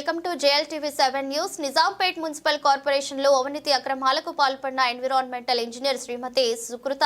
To JLTV seven news. Nizampet municipal కార్పొరేషన్లో అవినీతి అక్రమాలకు పాల్పడిన ఎన్విరాన్మెంటల్ ఇంజనీర్ శ్రీమతి సుకృత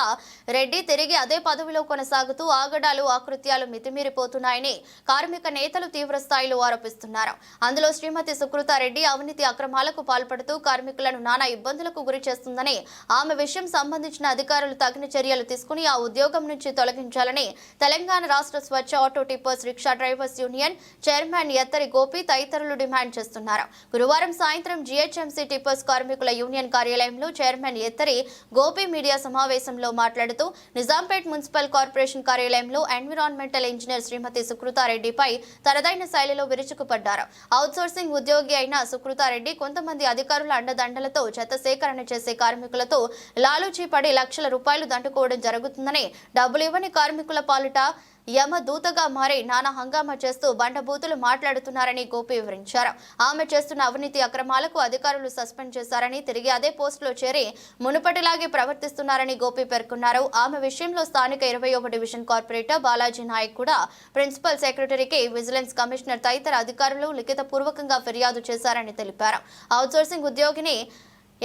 రెడ్డి తిరిగి అదే పదవిలో కొనసాగుతూ ఆగడాలు ఆకృత్యాలు మితిమీరిపోతున్నాయని కార్మిక నేతలు తీవ్ర స్థాయిలో ఆరోపిస్తున్నారు. అందులో శ్రీమతి సుకృత రెడ్డి అవినీతి అక్రమాలకు పాల్పడుతూ కార్మికులను నానా ఇబ్బందులకు గురి చేస్తుందని ఆమె విషయం సంబంధించిన అధికారులు తగిన చర్యలు తీసుకుని ఆ ఉద్యోగం నుంచి తొలగించాలని తెలంగాణ రాష్ట్ర Swachh auto tippers rickshaw drivers union chairman Ettari Gopi తదితరులు డిమాండ్ చేస్తున్నారు. గురువారం సాయంత్రం జీహెచ్ఎంసీ టిప్పర్స్ కార్మికుల యూనియన్ కార్యాలయంలో చైర్మన్ ఎత్తరి గోపి మీడియా సమావేశంలో మాట్లాడుతూ నిజాంపేట్ మున్సిపల్ కార్పొరేషన్ కార్యాలయంలో ఎన్విరాన్మెంటల్ ఇంజనీర్ శ్రీమతి సుకృతారెడ్డిపై తనదైన శైలిలో విరుచుకుపడ్డారు. అవుట్సోర్సింగ్ ఉద్యోగి అయిన సుకృతారెడ్డి కొంతమంది అధికారుల అండదండలతో చెత్త సేకరణ చేసే కార్మికులతో లాలూచీ పడి లక్షల రూపాయలు దండుకోవడం జరుగుతుందని డబ్బులు ఇవ్వని కార్మికుల పాలిట యమ దూతగా మారి నానా హంగామా చేస్తూ బండబూతులు మాట్లాడుతున్నారని గోపి వివరించారు. ఆమె చేస్తున్న అవినీతి అక్రమాలకు అధికారులు సస్పెండ్ చేశారని తిరిగి అదే పోస్టులో చేరి మునుపటిలాగే ప్రవర్తిస్తున్నారని గోపి పేర్కొన్నారు. ఆమె విషయంలో స్థానిక ఇరవై డివిజన్ కార్పొరేటర్ బాలాజీ నాయక్ కూడా ప్రిన్సిపల్ సెక్రటరీకి విజిలెన్స్ కమిషనర్ తదితర అధికారులు లిఖితపూర్వకంగా ఫిర్యాదు చేశారని తెలిపారు. అవుట్సోర్సింగ్ ఉద్యోగిని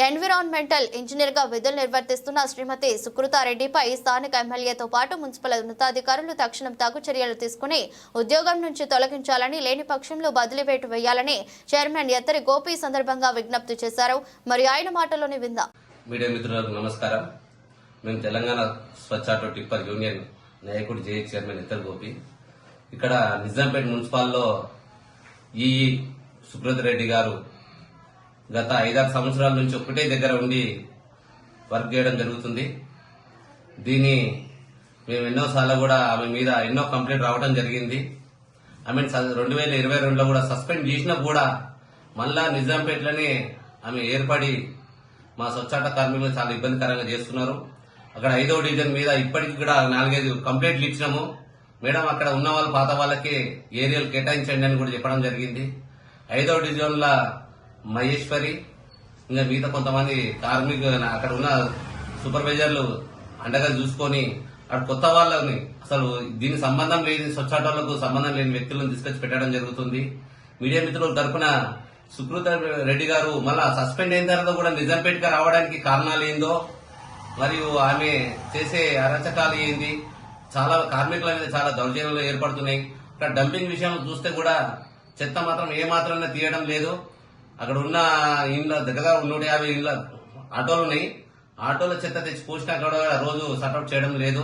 ఎన్విరాన్మెంటల్ ఇంజనీర్గా విధులు నిర్వర్తిస్తున్న శ్రీమతి సుకృతారెడ్డిపై స్థానిక ఎమ్మెల్యేతో పాటు మున్సిపల్ ఉన్నతాధికారులు తక్షణం తగు చర్యలు తీసుకుని ఉద్యోగం నుంచి తొలగించాలని లేని పక్షంలో బదిలీవేటు వేయాలని చైర్మన్ ఎత్తరి గోపి సందర్భంగా విజ్ఞప్తి చేశారు. మరి ఆయన మాటలోని విందా. మీడియా మిత్రులకు నమస్కారం. మేము తెలంగాణ స్వచ్ఛ టిప్పర్ యూనియన్ నాయకుడు జే చైర్మన్ ఎత్తరి గోపి. ఇక్కడ నిజాంపేట మున్సిపాల్లో ఈ సుబ్రత్ రెడ్డి గారు గత ఐదారు సంవత్సరాల నుంచి ఒకటే దగ్గర ఉండి వర్క్ చేయడం జరుగుతుంది. దీన్ని మేము ఎన్నోసార్లు కూడా ఆమె మీద ఎన్నో కంప్లైంట్ రావడం జరిగింది. ఆమె రెండు వేల ఇరవై రెండులో కూడా సస్పెండ్ చేసినా కూడా మళ్ళా నిజాంపేటలోనే ఆమె ఏర్పడి మా స్వచ్ఛాట కార్మికులు చాలా ఇబ్బందికరంగా చేస్తున్నారు. అక్కడ ఐదో డివిజన్ మీద ఇప్పటికి కూడా నాలుగైదు కంప్లైంట్లు ఇచ్చినాము. మేడం అక్కడ ఉన్న వాళ్ళు పాత వాళ్ళకి ఏరియాలు కేటాయించండి అని కూడా చెప్పడం జరిగింది. ఐదో డివిజన్ల మహేశ్వరి ఇంకా మిగతా కొంతమంది కార్మిక అక్కడ ఉన్న సూపర్వైజర్లు అండగా చూసుకొని అక్కడ కొత్త వాళ్ళని అసలు దీనికి సంబంధం లేని స్వచ్ఛాటోళ్ళకు సంబంధం లేని వ్యక్తులను తీసుకొచ్చి పెట్టడం జరుగుతుంది. మీడియా మిత్రుల తరఫున సుకృత రెడ్డి గారు మళ్ళా సస్పెండ్ అయిన తర్వాత కూడా నిజంపేట్గా రావడానికి కారణాలు ఏందో మరియు ఆమె చేసే అరచకాలు ఏంది చాలా కార్మికుల మీద చాలా దౌర్జన్యాలు ఏర్పడుతున్నాయి. ఇక్కడ డంపింగ్ విషయం చూస్తే కూడా చెత్త మాత్రం ఏ మాత్రం తీయడం లేదు. అక్కడ ఉన్న ఇండ్ల దగ్గర నూట యాభై ఇండ్ల ఆటోలు ఉన్నాయి. ఆటోల చెత్త తెచ్చి పోసినా కూడా రోజు సటౌట్ చేయడం లేదు.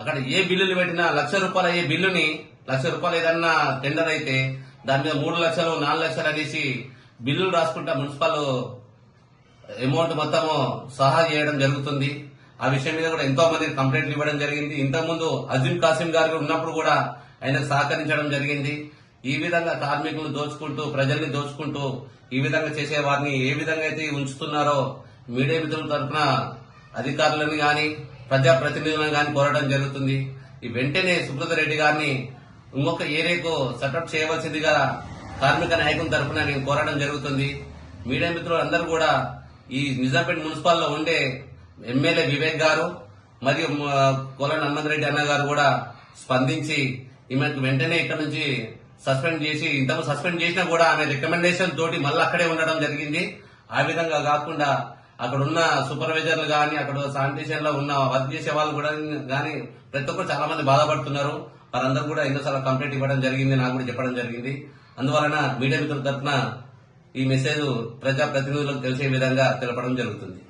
అక్కడ ఏ బిల్లులు పెట్టినా లక్ష రూపాయలు అయ్యే బిల్లుని లక్ష రూపాయలు ఏదన్నా టెండర్ అయితే దాని మీద మూడు లక్షలు నాలుగు లక్షలు అనేసి బిల్లులు రాసుకుంటా మున్సిపల్ అమౌంట్ మొత్తము సహా చేయడం జరుగుతుంది. ఆ విషయం మీద కూడా ఎంతో మంది కంప్లైంట్లు ఇవ్వడం జరిగింది. ఇంతకుముందు అజీం కాసిం గారు ఉన్నప్పుడు కూడా ఆయనకు సహకరించడం జరిగింది. ఈ విధంగా కార్మికులను దోచుకుంటూ ప్రజల్ని దోచుకుంటూ ఈ విధంగా చేసే వారిని ఏ విధంగా అయితే ఉంచుతున్నారో మీడియా మిత్రుల తరఫున అధికారులను గాని ప్రజాప్రతినిధులను గాని కోరడం జరుగుతుంది. ఈ వెంటనే సుబ్రత రెడ్డి గారిని ఇంకొక ఏరియాకు సెటప్ చేయవలసిందిగా కార్మిక నాయకుల తరఫున నేను కోరడం జరుగుతుంది. మీడియా మిత్రులు అందరూ కూడా ఈ నిజాంపేట మున్సిపాల్లో ఉండే ఎమ్మెల్యే వివేక్ గారు మరియు కోలన్ హనుమంత్ రెడ్డి అన్న గారు కూడా స్పందించి ఈమెకు వెంటనే ఇక్కడ నుంచి సస్పెండ్ చేసి ఇంతకు సస్పెండ్ చేసినా కూడా ఆమె రికమెండేషన్ తోటి మళ్ళీ అక్కడే ఉండడం జరిగింది. ఆ విధంగా కాకుండా అక్కడ ఉన్న సూపర్వైజర్లు కానీ అక్కడ శానిటేషన్లో ఉన్న వర్క్ చేసే వాళ్ళు కూడా కానీ ప్రతి ఒక్కరు చాలా మంది బాధపడుతున్నారు. వారందరూ కూడా ఎన్నోసార్లు కంప్లైంట్ ఇవ్వడం జరిగింది నాకు కూడా చెప్పడం జరిగింది. అందువలన మీడియా మిత్రుల తరఫున ఈ మెసేజ్ ప్రజా ప్రతినిధులకు తెలిసే విధంగా తెలపడం జరుగుతుంది.